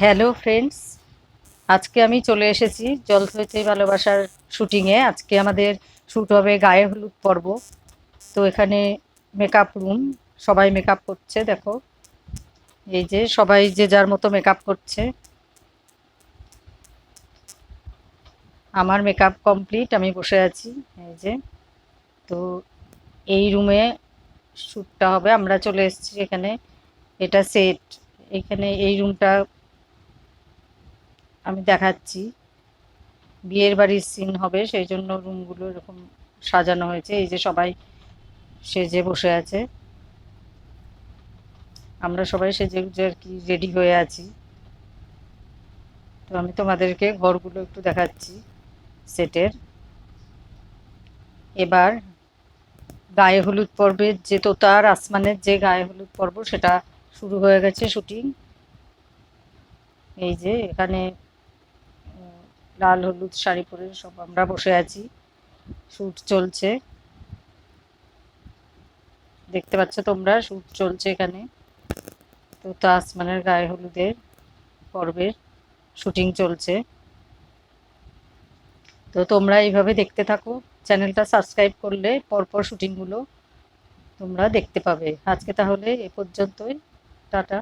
Hello friends আজকে আমি চলে এসেছি জল হয়েছে ভালোবাসার শুটিংয়ে আজকে আমাদের শ্যুট হবে গায়ে হলুদ পর্ব। তো এখানে মেকআপ রুম সবাই মেকআপ করছে, দেখো। এই যে সবাই যে যার মতো মেকআপ করছে। আমার মেকআপ কমপ্লিট আমি বসে আছি, এই যে। তো এই রুমে শ্যুটটা হবে, আমরা চলে এসেছি এখানে। এটা সেট এখানে এই রুমটা আমি দেখাচ্ছি। বিয়ের বাড়ির সিন হবে, সেই জন্য রুমগুলো এরকম সাজানো হয়েছে। এই যে সবাই সেজে বসে আছে। আমরা সবাই সেজে গুজে আর কি রেডি হয়ে আছি। তো আমি তোমাদেরকে ঘরগুলো একটু দেখাচ্ছি সেটের এবার গায়ে হলুদ পর্বের যে তোতার আসমানের যে গায়ে হলুদ পর্ব সেটা শুরু হয়ে গেছে শুটিং এই যে এখানে লাল হলুদ শাড়ি পরে সব আমরা বসে আছি। শ্যুট চলছে। দেখতে পাচ্ছ তোমরা শ্যুট চলছে এখানে। তো আসমানের গায়ে হলুদের পর্বের শুটিং চলছে। তো তোমরা এইভাবে দেখতে থাকো। চ্যানেলটা সাবস্ক্রাইব করলে পরপর শুটিংগুলো তোমরা দেখতে পাবে। আজকে তাহলে এ পর্যন্তই। টাটা।